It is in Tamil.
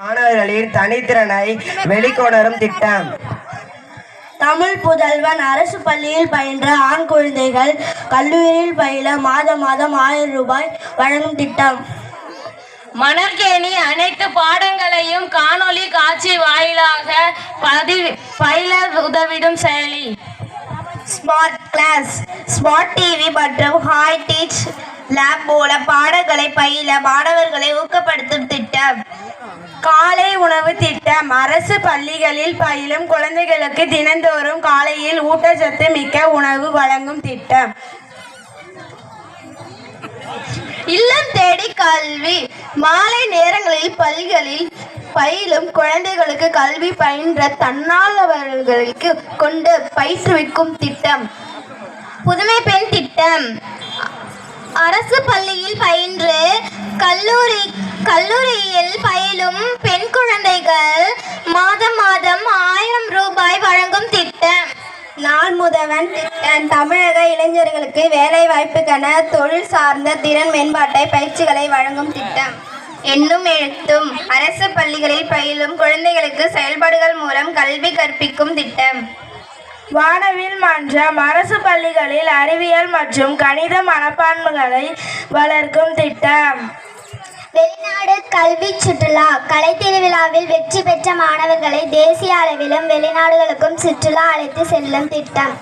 மாணவர்களின் தனித்திறனை வெளிக்கொணரும் திட்டம். தமிழ் புதல்வன் அரசு பள்ளியில் பயின்ற ஆண் குழந்தைகள் கல்லூரியில் பயில மாதம் மாதம் ஆயிரம் ரூபாய் வழங்கும் திட்டம். மணற்கேணி அனைத்து பாடங்களையும் காணொளி காட்சி வாயிலாக பதிவு பயில உதவிடும் செயலி. ஸ்மார்ட் கிளாஸ் ஸ்மார்ட் டிவி மற்றும் ஹாய் டீச் லேப் போல பாடங்களை பயில மாணவர்களை ஊக்கப்படுத்தும் திட்டம். காலை உணவு திட்டம். அரசு பள்ளிகளில் பயிலும் குழந்தைகளுக்கு தினந்தோறும் காலையில் ஊட்டச்சத்து மிக்க உணவு வழங்கும் திட்டம். இல்லம் தேடி கல்வி. மாலை நேரங்களில் பள்ளிகளில் பயிலும் குழந்தைகளுக்கு கல்வி பயின்ற தன்னார்வலர்களுக்கு கொண்டு பயிற்றுவிக்கும் திட்டம். புதுமை பெண் திட்டம். அரசு பள்ளியில் பயின்று கல்லூரி கல்லூரியில் பயிலும் பெண் குழந்தைகள் மாதம் மாதம் ஆயிரம் ரூபாய் வழங்கும் திட்டம். நாள் முதவன் திட்டம். தமிழக இளைஞர்களுக்கு வேலை வாய்ப்புக்கான தொழில் சார்ந்த திறன் மேம்பாட்டை பயிற்சிகளை வழங்கும் திட்டம். எண்ணும் எழுத்தும் அரசு பள்ளிகளில் பயிலும் குழந்தைகளுக்கு செயல்பாடுகள் மூலம் கல்வி கற்பிக்கும் திட்டம். வானவில் மன்றம் அரசு பள்ளிகளில் அறிவியல் மற்றும் கணித மனப்பான்மைகளை வளர்க்கும் திட்டம். வெளிநாடு கல்வி சுற்றுலா. கலை திருவிழாவில் வெற்றி பெற்ற மாணவர்களை தேசிய அளவிலும் வெளிநாடுகளுக்கும் சுற்றுலா அழைத்து செல்லும் திட்டம்.